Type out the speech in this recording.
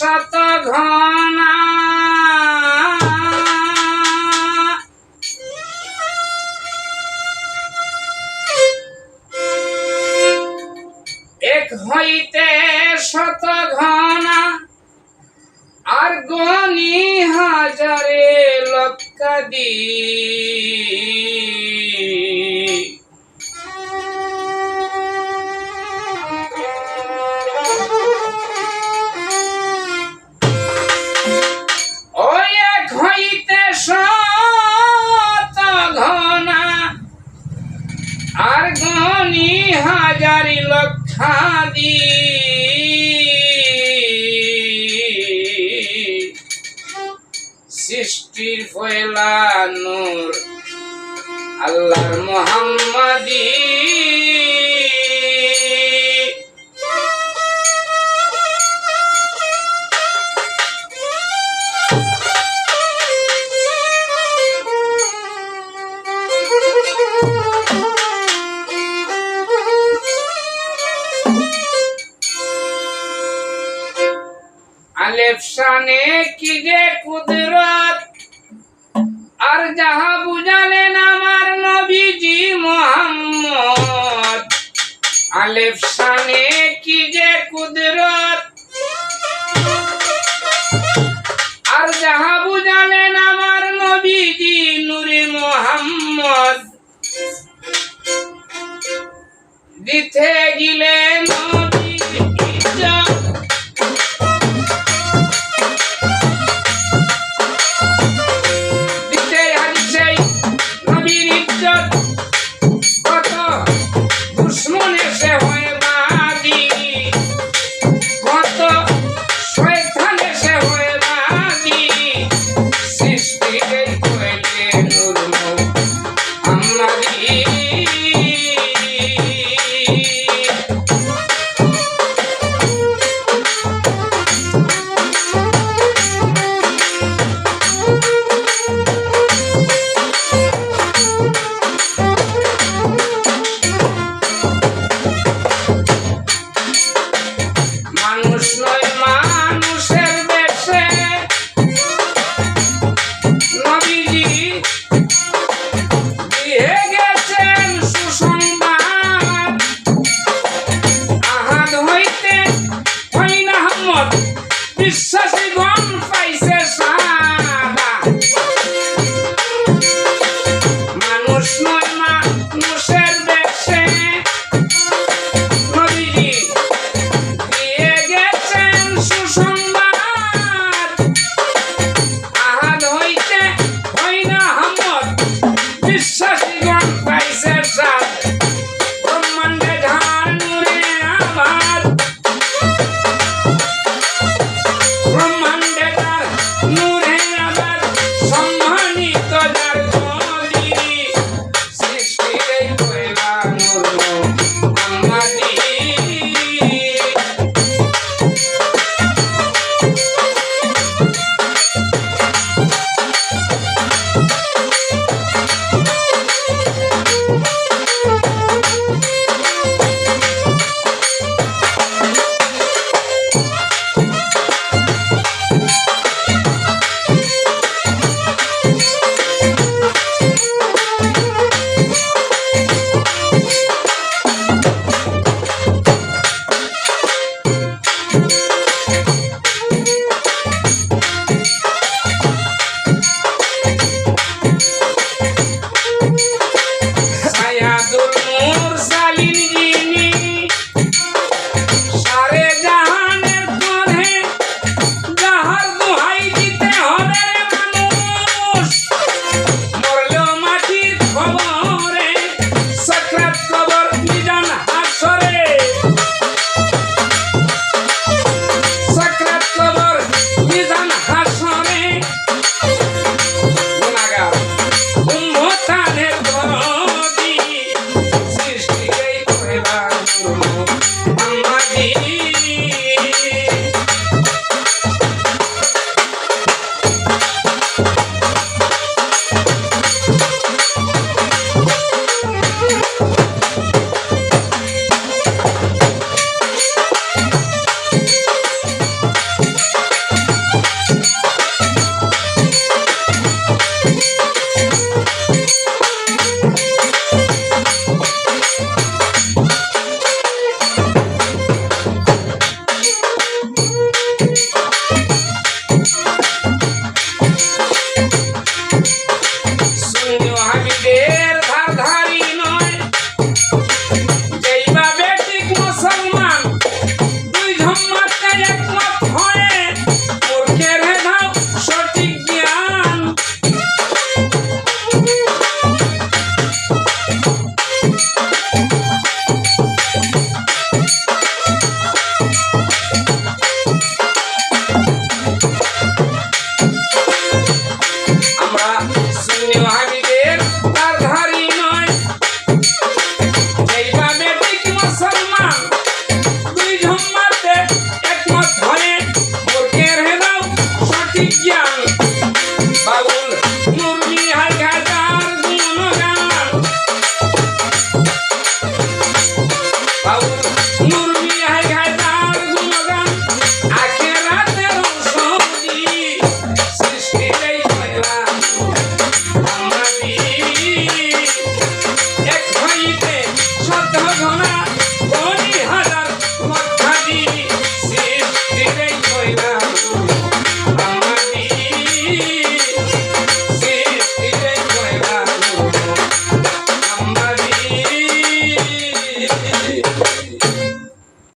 শত ঘনা। এক হইতে শত ঘনা আর গনি হাজারে লক্ষাদি আল্লাহর মোহাম্মদী। আলেফ শানে কি যে কুদরত আলেফ শানে কি যে কুদরত। আর যাহা বুঝালেন আমার নবীজি নুরি মোহাম্মদ। দিতে গিলেন smile.